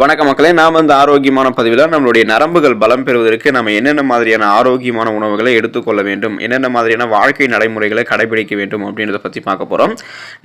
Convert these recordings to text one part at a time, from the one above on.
வணக்க மக்களே நாம் இந்த ஆரோக்கியமான பதிவில் நம்மளுடைய நரம்புகள் பலம் பெறுவதற்கு நம்ம என்னென்ன மாதிரியான ஆரோக்கியமான உணவுகளை எடுத்துக்கொள்ள வேண்டும் என்னென்ன மாதிரியான வாழ்க்கை நடைமுறைகளை கடைபிடிக்க வேண்டும் அப்படின்றத பற்றி பார்க்க போகிறோம்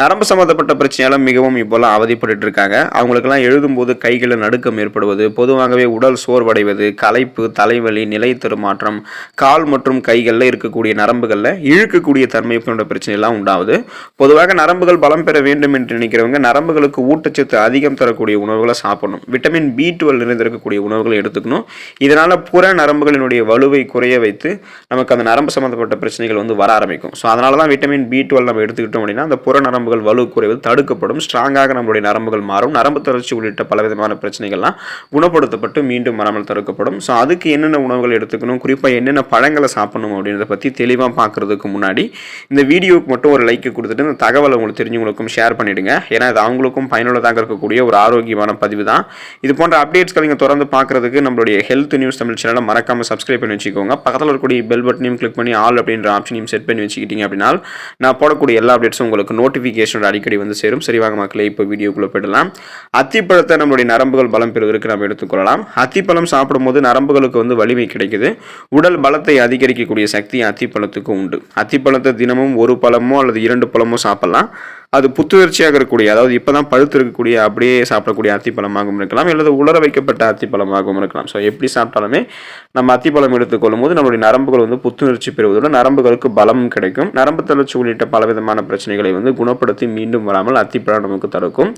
நரம்பு சம்மந்தப்பட்ட பிரச்சனையால மிகவும் இப்போல்லாம் அவதிப்பட்டு இருக்காங்க அவங்களுக்கெல்லாம் எழுதும்போது கைகளில் நடுக்கம் ஏற்படுவது பொதுவாகவே உடல் சோர்வடைவது களைப்பு தலைவலி நிலை தருமாற்றம் கால் மற்றும் கைகளில் இருக்கக்கூடிய நரம்புகளில் இழுக்கக்கூடிய தன்மை போன்ற பிரச்சனைலாம் உண்டாகுது. பொதுவாக நரம்புகள் பலம் பெற வேண்டும் என்று நினைக்கிறவங்க நரம்புகளுக்கு ஊட்டச்சத்து அதிகம் தரக்கூடிய உணவுகளை சாப்பிடணும். விட்டமின் பி டுவெல் நிறைந்திருக்கக்கூடிய உணவுகளை எடுத்துக்கணும். இதனால் புற நரம்புகளினுடைய வலுவை குறைய வைத்து நமக்கு அந்த நரம்பு சம்மந்தப்பட்ட பிரச்சனைகள் வந்து வர ஆரம்பிக்கும். ஸோ அதனால தான் விட்டமின் பி டுவெல் நம்ம எடுத்துக்கிட்டோம் அப்படின்னா அந்த புற நரம்புகள் வலு குறைவது தடுக்கப்படும் ஸ்ட்ராங்காக நம்மளுடைய நரம்புகள் மாறும் நரம்பு தளர்ச்சி உள்ளிட்ட பலவிதமான பிரச்சனைகள்லாம் குணப்படுத்தப்பட்டு மீண்டும் வராமல் தடுக்கப்படும். ஸோ அதுக்கு என்னென்ன உணவுகள் எடுத்துக்கணும் குறிப்பாக என்னென்ன பழங்களை சாப்பிடணும் அப்படின்றத பற்றி தெளிவாக பார்க்குறதுக்கு முன்னாடி இந்த வீடியோவுக்கு மட்டும் ஒரு லைக் கொடுத்துட்டு இந்த தகவலை உங்களுக்கு தெரிஞ்சவங்களுக்கும் ஷேர் பண்ணிவிடுங்க ஏன்னா இது அவங்களுக்கும் பயனுள்ளதாக இருக்கக்கூடிய ஒரு ஆரோக்கியமான பதிவு தான் இது போன்ற அப்டேட்ஸ்களை நீங்கள் தொடர்ந்து பார்க்குறதுக்கு நம்மளுடைய ஹெல்த் நியூஸ் தமிழ் சேனலை மறக்காமல் சப்ஸ்கிரைப் பண்ணி வச்சுக்கோங்க. பக்கத்தில் இருக்கக்கூடிய பெல் பட்டனையும் கிளிக் பண்ணி ஆல் அப்படின்ற ஆப்ஷனையும் செட் பண்ணி வச்சுக்கிட்டீங்க அப்படின்னா நான் போடக்கூடிய எல்லா அப்டேட்ஸும் உங்களுக்கு நோட்டிஃபிகேஷனோட அடிக்கடி வந்து சேரும். சரிவாக மக்களே இப்போ வீடியோக்குள்ளே போயிடலாம். அத்திப்பழத்தை நம்மளுடைய நரம்புகள் பலம் பெறுவதற்கு நம்ம எடுத்துக்கொள்ளலாம். அத்திப்பழம் சாப்பிடும்போது நரம்புகளுக்கு வந்து வலிமை கிடைக்குது. உடல் பலத்தை அதிகரிக்கக்கூடிய சக்தி அத்திப்பழத்துக்கு உண்டு. அத்திப்பழத்தை தினமும் ஒரு பழமோ அல்லது இரண்டு பழமோ சாப்பிடலாம். அது புத்துணர்ச்சியாக இருக்கக்கூடிய அதாவது இப்போ தான் பழுத்து இருக்கக்கூடிய அப்படியே சாப்பிடக்கூடிய அத்திப்பழமாகவும் இருக்கலாம் அல்லது உலர வைக்கப்பட்ட அத்திப்பழமாகவும் இருக்கலாம். ஸோ எப்படி சாப்பிட்டாலுமே நம்ம அத்திப்பழம் எடுத்துக்கொள்ளும் போது நம்மளுடைய நரம்புகள் வந்து புத்துணர்ச்சி பெறுவதோடு நரம்புகளுக்கு பலம் கிடைக்கும். நரம்பு தளர்ச்சி உள்ளிட்ட பலவிதமான பிரச்சனைகளை வந்து குணப்படுத்தி மீண்டும் வராமல் அத்திப்பழம் நமக்கு தடுக்கும்.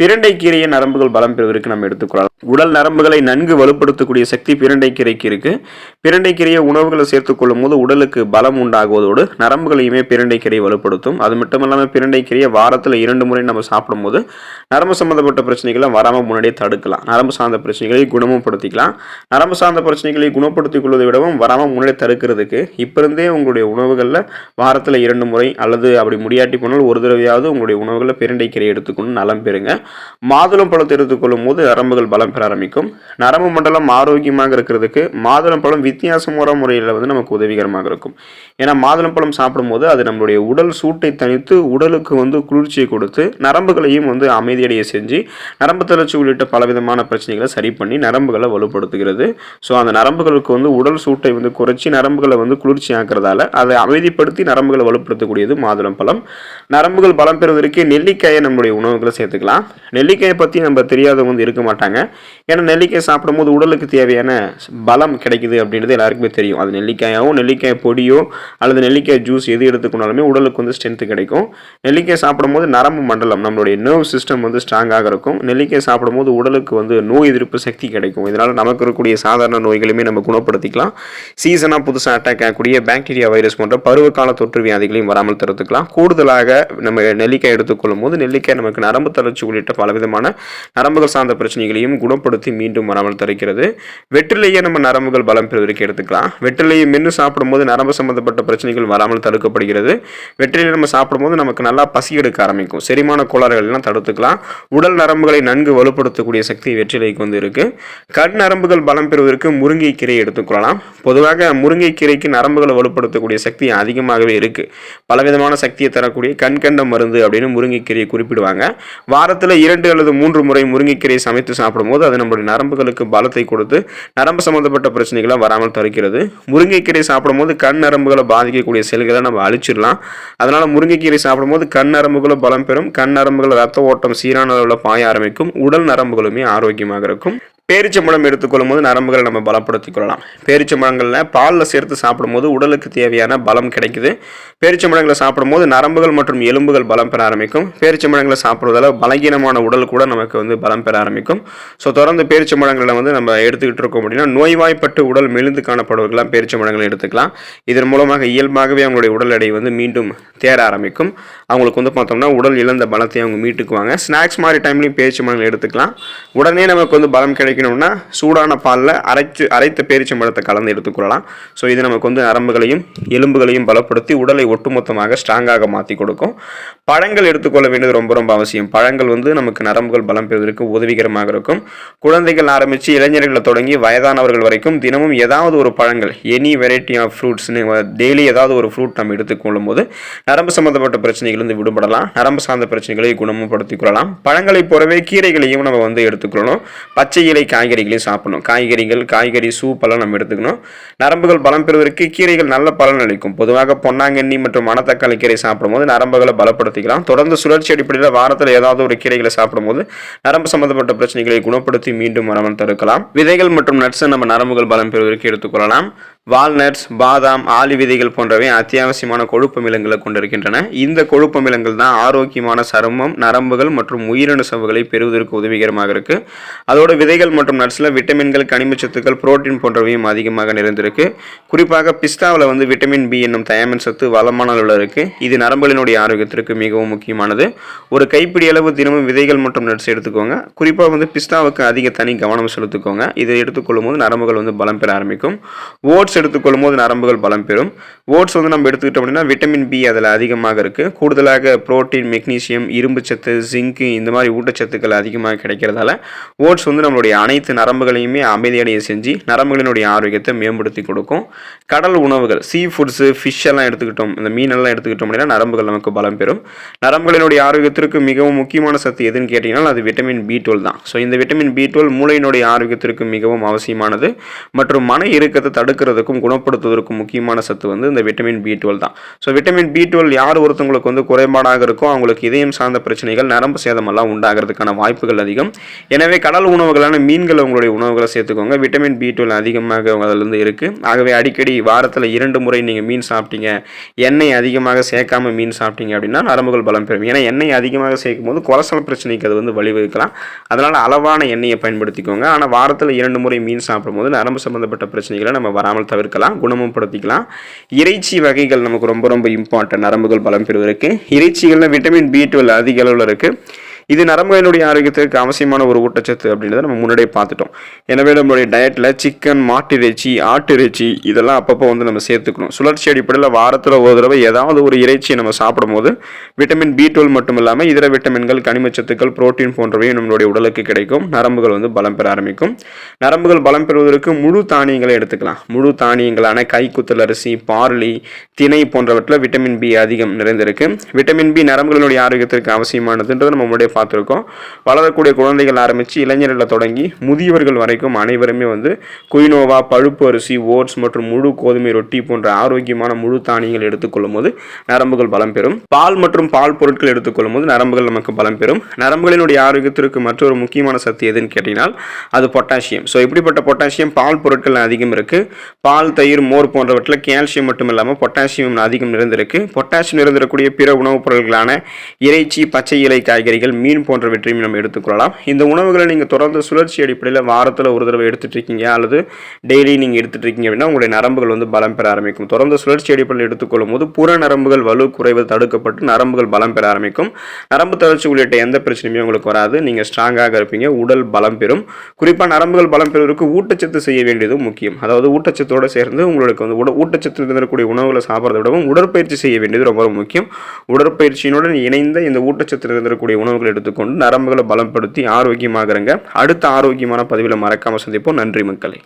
பிரண்டை கீரையை நரம்புகள் பலம் பெறுவதற்கு நம்ம எடுத்துக்கொள்ளலாம். உடல் நரம்புகளை நன்கு வலுப்படுத்தக்கூடிய சக்தி பிரண்டை கீரைக்கு இருக்கு. பிரண்டை கீரையை உணவுகளை சேர்த்துக்கொள்ளும் போது உடலுக்கு பலம் உண்டாகுவதோடு நரம்புகளையுமே பிரண்டைக்கீரை வலுப்படுத்தும். அது மட்டும் இல்லாமல் பிரண்டை கீரையை வாரத்தில் இரண்டு முறை நம்ம சாப்பிடும்போது நரம்பு சம்பந்தப்பட்ட பிரச்சனைகளை வராமல் முன்னாடியே தடுக்கலாம். நரம்பு சார்ந்த பிரச்சனைகளை குணமும் படுத்திக்கலாம். நரம்பு சார்ந்த பிரச்சனைகளை குணப்படுத்திக் கொள்வதை விடவும் வராமல் முன்னாடியே தடுக்கிறதுக்கு இப்போ இருந்தே உங்களுடைய உணவுகளில் வாரத்தில் இரண்டு முறை அல்லது அப்படி முடியாட்டி போனால் ஒரு தடவையாவது உங்களுடைய உணவுகளில் பிரண்டை கீரை எடுத்துக்கணும் நலம் பெறுங்க. மாதுளம் பழத்தை எடுத்துக்கொள்ளும் போது நரம்புகள் பலம் பெற ஆரம்பிக்கும். நரம்பு மண்டலம் ஆரோக்கியமாக இருக்கிறதுக்கு மாதுளம் பழம் வித்தியாசமான முறையில் வந்து நமக்கு உதவிகரமாக இருக்கும். ஏன்னா மாதுளம் பழம் சாப்பிடும்போது அது நம்மளுடைய உடல் சூட்டை தனித்து உடலுக்கு வந்து குளிர்ச்சியை கொடுத்து நரம்புகளையும் வந்து அமைதியடைய செஞ்சு நரம்பு தளர்ச்சி உள்ளிட்ட பலவிதமான பிரச்சனைகளை சரி பண்ணி நரம்புகளை வலுப்படுத்துகிறது. ஸோ அந்த நரம்புகளுக்கு வந்து உடல் சூட்டை வந்து குறைச்சி நரம்புகளை வந்து குளிர்ச்சி ஆக்கிறதால அதை அமைதிப்படுத்தி நரம்புகளை வலுப்படுத்தக்கூடியது மாதுளம் பழம். நரம்புகள் பலம் பெறுவதற்கு நெல்லிக்காயை நம்மளுடைய உணவுகளை சேர்த்துக்கலாம். நெல்லிக்காயை பற்றி நம்ம தெரியாதவங்க வந்து இருக்க மாட்டாங்க. ஏன்னா நெல்லிக்காய் சாப்பிடும்போது உடலுக்கு தேவையான பலம் கிடைக்குது அப்படின்றது எல்லாருக்குமே தெரியும். அது நெல்லிக்காயாவோ நெல்லிக்காய் பொடியோ அல்லது நெல்லிக்காய் ஜூஸ் எது எடுத்துக்கொண்டாலுமே உடலுக்கு வந்து ஸ்ட்ரென்த்து கிடைக்கும். நெல்லிக்காய் சாப்பிடும்போது நரம்பு மண்டலம் நம்மளுடைய நர்வ் சிஸ்டம் வந்து ஸ்ட்ராங்காக இருக்கும். நெல்லிக்காய் சாப்பிடும்போது உடலுக்கு வந்து நோய் எதிர்ப்பு சக்தி கிடைக்கும். இதனால் நமக்கு இருக்கக்கூடிய சாதாரண நோய்களையுமே நம்ம குணப்படுத்திக்கலாம். சீசனாக புதுசாக அட்டாக் ஆகக்கூடிய பாக்டீரியா வைரஸ் போன்ற பருவகால தொற்று வியாதிகளையும் வராமல் தடுத்துக்கலாம். கூடுதலாக நம்ம நெல்லிக்காய் எடுத்துக்கொள்ளும் போது நெல்லிக்காய் நமக்கு நரம்பு தளர்ச்சி உள்ளிட்ட உள்ளிட்ட பலவிதமான நரம்புகள் சார்ந்த பிரச்சனைகளையும் குணப்படுத்தி மீண்டும் வராமல் தடுக்கிறது. வெற்றிலையை நம்ம நரம்புகள் பலம் பெறுவதற்கு எடுத்துக்கலாம். வெற்றிலையை மென்று சாப்பிடும்போது நரம்பு சம்பந்தப்பட்ட பிரச்சனைகள் வராமல் தடுக்கப்படுகிறது. வெற்றிலையை நம்ம சாப்பிடும்போது நமக்கு நல்லா பசி எடுக்க ஆரம்பிக்கும். செரிமான கோளாறுகள் எல்லாம் தடுத்துக்கலாம். உடல் நரம்புகளை நன்கு வலுப்படுத்தக்கூடிய சக்தி வெற்றிலைக்கு வந்து இருக்கு. கண் நரம்புகள் பலம் பெறுவதற்கு முருங்கைக்கீரையை எடுத்துக்கொள்ளலாம் பொதுவாக முருங்கைக்கீரைக்கு நரம்புகளை வலுப்படுத்தக்கூடிய சக்தி அதிகமாகவே இருக்கு. பலவிதமான சக்தியை தரக்கூடிய கண்கண்ட மருந்து அப்படின்னு முருங்கைக்கீரையை குறிப்பிடுவாங்க. வாரத்தில் இரண்டு அல்லது மூன்று முறை முருங்கைக்கீரையை சமைத்து சாப்பிடும்போது அது நம்மளுடைய நரம்புகளுக்கு பலத்தை கொடுத்து நரம்பு சம்பந்தப்பட்ட பிரச்சனைகளை வராமல் தடுக்கிறது. முருங்கைக்கீரை சாப்பிடும்போது கண் நரம்புகளை பாதிக்கக்கூடிய செல்களை நம்ம அழிச்சிடலாம். அதனால முருங்கைக்கீரை சாப்பிடும்போது கண் நரம்புகளும் பலம் பெறும். கண் நரம்புகள் ரத்த ஓட்டம் சீரான அளவில் பாய ஆரம்பிக்கும். உடல் நரம்புகளுமே ஆரோக்கியமாக இருக்கும். பேரிச்சம்பழம் எடுத்துக்கொள்ளும் போது நரம்புகளை நம்ம பலப்படுத்திக் கொள்ளலாம் பேரிச்சம்பழங்களில் பாலில் சேர்த்து சாப்பிடும்போது உடலுக்கு தேவையான பலம் கிடைக்குது. பேரிச்சம்பழங்களை சாப்பிடும்போது நரம்புகள் மற்றும் எலும்புகள் பலம் பெற ஆரம்பிக்கும். பேரிச்சம்பழங்களை சாப்பிட்றதால பலகீனமான உடல் கூட நமக்கு வந்து பலம் பெற ஆரம்பிக்கும். ஸோ தொடர்ந்து பேரிச்சம்பழங்களை வந்து நம்ம எடுத்துக்கிட்டு இருக்கோம் அப்படின்னா நோய்வாய்ப்பட்டு உடல் மெலிந்து காணப்படுவதெல்லாம் பேரிச்சம்பழங்களை எடுத்துக்கலாம். இதன் மூலமாக இயல்பாகவே அவங்களுடைய உடல் எடை வந்து மீண்டும் தேர ஆரம்பிக்கும். அவங்களுக்கு வந்து பார்த்தோம்னா உடல் இழந்த பலத்தை அவங்க மீட்டுக்குவாங்க. ஸ்நாக்ஸ் மாதிரி டைம்லையும் பேரிச்சம்பழங்களை எடுத்துக்கலாம். உடனே நமக்கு வந்து பலம் கிடைக்கும் குறைக்கணும்னா சூடான பாலில் அரைச்சு அரைத்த பேரிச்சம்பழத்தை கலந்து எடுத்துக்கொள்ளலாம். ஸோ இது நமக்கு வந்து நரம்புகளையும் எலும்புகளையும் பலப்படுத்தி உடலை ஒட்டுமொத்தமாக ஸ்ட்ராங்காக மாற்றி கொடுக்கும். பழங்கள் எடுத்துக்கொள்ள வேண்டியது ரொம்ப ரொம்ப அவசியம். பழங்கள் வந்து நமக்கு நரம்புகள் பலம் பெறுவதற்கு உதவிகரமாக இருக்கும். குழந்தைகள் ஆரம்பித்து இளைஞர்களை தொடங்கி வயதானவர்கள் வரைக்கும் தினமும் ஏதாவது ஒரு பழங்கள் எனி வெரைட்டி ஆஃப் ஃப்ரூட்ஸ்னு டெய்லி ஏதாவது ஒரு ஃப்ரூட் நம்ம எடுத்துக்கொள்ளும் போது நரம்பு சம்மந்தப்பட்ட பிரச்சனைகள் வந்து விடுபடலாம். நரம்பு சார்ந்த பிரச்சனைகளை குணமுப்படுத்திக் கொள்ளலாம். பழங்களை போலவே கீரைகளையும் நம்ம வந்து எடுத்துக்கொள்ளணும் பச்சை இலை காய்கறிகளையும் சாப்பிடணும். காய்கறிகள் காய்கறி சூப்பெல்லாம் நம்ம எடுத்துக்கணும். நரம்புகள் பலம் பெறுவதற்கு கீரைகள் நல்ல பலன் அளிக்கும். பொதுவாக பொன்னாங்கண்ணி மற்றும் மணத்தக்காளி கீரை சாப்பிடும்போது நரம்புகளை பலப்படுத்திக்கலாம். தொடர்ந்து சுழற்சி அடிப்படையில் வாரத்தில் ஏதாவது ஒரு கீரைகளை சாப்பிடும்போது நரம்பு சம்பந்தப்பட்ட பிரச்சனைகளை குணப்படுத்தி மீண்டும் வராமல் தடுக்கலாம். விதைகள் மற்றும் நட்ஸை நம்ம நரம்புகள் பலம் பெறுவதற்கு எடுத்துக்கொள்ளலாம். வால்நட்ஸ் பாதாம் ஆலி விதைகள் போன்றவை அத்தியாவசியமான கொழுப்பமிலங்களை கொண்டிருக்கின்றன. இந்த கொழுப்பமிலங்கள் தான் ஆரோக்கியமான சருமம் நரம்புகள் மற்றும் உயிரணு சவுகளை பெறுவதற்கு உதவிகரமாக இருக்கு. அதோட விதைகள் மற்றும் நட்ஸில் விட்டமின்கள் கனிமச்சத்துக்கள் புரோட்டீன் போன்றவையும் அதிகமாக நிறைந்திருக்கு. குறிப்பாக பிஸ்தாவில் வந்து விட்டமின் பி என்னும் தயாமின் சத்து வளமான அளவில் இருக்கு. இது நரம்புகளினுடைய ஆரோக்கியத்திற்கு மிகவும் முக்கியமானது. ஒரு கைப்பிடி அளவு தினமும் விதைகள் மற்றும் நட்ஸ் எடுத்துக்கோங்க. குறிப்பாக வந்து பிஸ்தாவுக்கு அதிக தனி கவனம் செலுத்துக்கோங்க. இதை எடுத்துக்கொள்ளும் போது நரம்புகள் வந்து பலம் பெற ஆரம்பிக்கும். ஓட்ஸ் எடுத்துக்கொள்ளும் போது நரம்புகள் பலம் பெறும். ஓட்ஸ் வந்து நம்ம எடுத்துக்கிட்டோம் அப்படின்னா விட்டமின் பி அதில் அதிகமாக இருக்குது கூடுதலாக புரோட்டீன் மெக்னீசியம் இரும்பு சத்து ஜிங்கு இந்த மாதிரி ஊட்டச்சத்துக்கள் அதிகமாக கிடைக்கிறதால ஓட்ஸ் வந்து நம்மளுடைய அனைத்து நரம்புகளையுமே அமைதியடைய செஞ்சு நரம்புகளினுடைய ஆரோக்கியத்தை மேம்படுத்தி கொடுக்கும். கடல் உணவுகள் சீ ஃபுட்ஸு ஃபிஷ் எல்லாம் எடுத்துக்கிட்டோம். இந்த மீனெல்லாம் எடுத்துக்கிட்டோம் அப்படின்னா நரம்புகள் நமக்கு பலம் பெறும். நரம்புகளினுடைய ஆரோக்கியத்திற்கு மிகவும் முக்கியமான சத்து எதுன்னு கேட்டிங்கன்னா அது விட்டமின் பி டுவெல் தான். ஸோ இந்த விட்டமின் பி டுவெல் மூளையினுடைய ஆரோக்கியத்திற்கு மிகவும் அவசியமானது. மற்றும் மன இறுக்கத்தை தடுக்கிறதுக்கும் குணப்படுத்துவதற்கும் முக்கியமான சத்து வந்து இந்த விட்டமின் பி டுவெல் தான். ஸோ விட்டமின் பி டுவெல் யார் ஒருத்தவங்களுக்கு வந்து குறைபாடாக இருக்கோ அவங்களுக்கு இதயம் சார்ந்த பிரச்சனைகள் நரம்பு சேதமெல்லாம் உண்டாகிறதுக்கான வாய்ப்புகள் அதிகம். எனவே கடல் உணவுகளான மீன்களை உங்களுடைய உணவுகளை சேர்த்துக்கோங்க. விட்டமின் பி டுவெல் அதிகமாக அதிலிருந்து இருக்குது ஆகவே அடிக்கடி வாரத்தில் இரண்டு முறை நீங்கள் மீன் சாப்பிட்டீங்க எண்ணெய் அதிகமாக சேர்க்காம மீன் சாப்பிட்டீங்க அப்படின்னா நரம்புகள் பலம் பெறும். ஏன்னா எண்ணெய் அதிகமாக சேர்க்கும் போது கொலஸ்ட்ரால் பிரச்சனைக்கு அது வந்து வழிவகுக்கலாம். அதனால் அளவான எண்ணெயை பயன்படுத்திக்கோங்க. ஆனால் வாரத்தில் இரண்டு முறை மீன் சாப்பிடும்போது நரம்பு சம்பந்தப்பட்ட பிரச்சனைகளை நம்ம வராமல் தவிர்க்கலாம் குணமும் படுத்திக்கலாம் இறைச்சி வகைகள் நமக்கு ரொம்ப ரொம்ப இம்பார்ட்டன்ட் நரம்புகள் பலம் பெறுவதற்கு. இறைச்சிகளில் விட்டமின் பி டுவெல் அதிக அளவில் இருக்குது இது நரம்புகளினுடைய ஆரோக்கியத்திற்கு அவசியமான ஒரு ஊட்டச்சத்து அப்படின்றத நம்ம முன்னாடியே பார்த்துட்டோம். எனவே நம்மளுடைய டயட்டில் சிக்கன் மாட்டு இறைச்சி ஆட்டு இறைச்சி இதெல்லாம் அப்பப்போ வந்து நம்ம சேர்த்துக்கணும். சுழற்சி அடிப்படையில் வாரத்தில் ஒரு தடவை ஏதாவது ஒரு இறைச்சியை நம்ம சாப்பிடும்போது விட்டமின் பி டுவெல் மட்டும் இல்லாமல் இதர விட்டமின்கள் கனிமச்சத்துக்கள் புரோட்டீன் போன்றவையும் நம்மளுடைய உடலுக்கு கிடைக்கும். நரம்புகள் வந்து பலம் பெற ஆரம்பிக்கும். நரம்புகள் பலம் பெறுவதற்கு முழு தானியங்களை எடுத்துக்கலாம். முழு தானியங்களான கைக்குத்தல் அரிசி பார்லி திணை போன்றவற்றில் விட்டமின் பி அதிகம் நிறைந்திருக்கு. விட்டமின் பி நரம்புகளுடைய ஆரோக்கியத்திற்கு அவசியமானதுன்றது நம்மளுடைய பார்த்துருக்கோம். வளரக்கூடிய குழந்தைகள் ஆரம்பித்து இளைஞர்களை தொடங்கி முதியவர்கள் வரைக்கும் அனைவருமே வந்து குயினோவா பழுப்பு அரிசி ஓட்ஸ் மற்றும் முழு கோதுமை ரொட்டி போன்ற ஆரோக்கியமான முழு தானியங்கள் எடுத்துக்கொள்ளும் போது நரம்புகள் பலம் பெறும். பால் மற்றும் பால் பொருட்கள் எடுத்துக்கொள்ளும் போது நரம்புகள் நமக்கு பலம் பெறும். நரம்புகளினுடைய ஆரோக்கியத்திற்கு மற்றொரு முக்கியமான சக்தி எதுன்னு கேட்டினால் அது பொட்டாசியம். ஸோ இப்படிப்பட்ட பொட்டாசியம் பால் பொருட்கள் அதிகம் இருக்கு. பால் தயிர் மோர் போன்றவற்றில் கால்சியம் மட்டும் இல்லாமல் பொட்டாசியம் அதிகம் நிறைந்திருக்கு. பொட்டாசியம் நிறைந்திருக்கக்கூடிய பிற உணவுப் பொருட்களான இறைச்சி பச்சை இலை காய்கறிகள் மீன் மீன் போன்றவற்றையும் நம்ம எடுத்துக்கொள்ளலாம். இந்த உணவுகளை நீங்கள் தொடர்ந்து சுழற்சி அடிப்படையில் வாரத்தில் ஒரு தடவை எடுத்துகிட்டு இருக்கீங்க அல்லது டெய்லி நீங்கள் எடுத்துகிட்டு இருக்கீங்க அப்படின்னா உங்களுடைய நரம்புகள் வந்து பலம் பெற ஆரம்பிக்கும். தொடர்ந்து சுழற்சி அடிப்படையில் எடுத்துக்கொள்ளும் போது புற நரம்புகள் வலு குறைவு தடுக்கப்பட்டு நரம்புகள் பலம் பெற ஆரம்பிக்கும். நரம்பு தளர்ச்சி உள்ளிட்ட எந்த பிரச்சனையுமே உங்களுக்கு வராது. நீங்கள் ஸ்ட்ராங்காக இருப்பீங்க உடல் பலம் பெறும். குறிப்பாக நரம்புகள் பலம் பெறுவதற்கு ஊட்டச்சத்து செய்ய வேண்டியதும் முக்கியம். அதாவது ஊட்டச்சத்தோடு சேர்ந்து உங்களுக்கு வந்து உட ஊட்டச்சத்து இருந்தக்கூடிய உணவுகளை சாப்பிட்றத விடவும் உடற்பயிற்சி செய்ய வேண்டியது ரொம்ப முக்கியம். உடற்பயிற்சியினுடன் இணைந்த இந்த ஊட்டச்சத்து இருந்திருக்கக்கூடிய உணவுகளை எடுத்துக்கொண்டு நரம்புகளை பலப்படுத்தி ஆரோக்கியமாகறங்க. அடுத்த ஆரோக்கியமான பதிவில் மறக்காமல் சந்திப்போம். நன்றி மக்களே.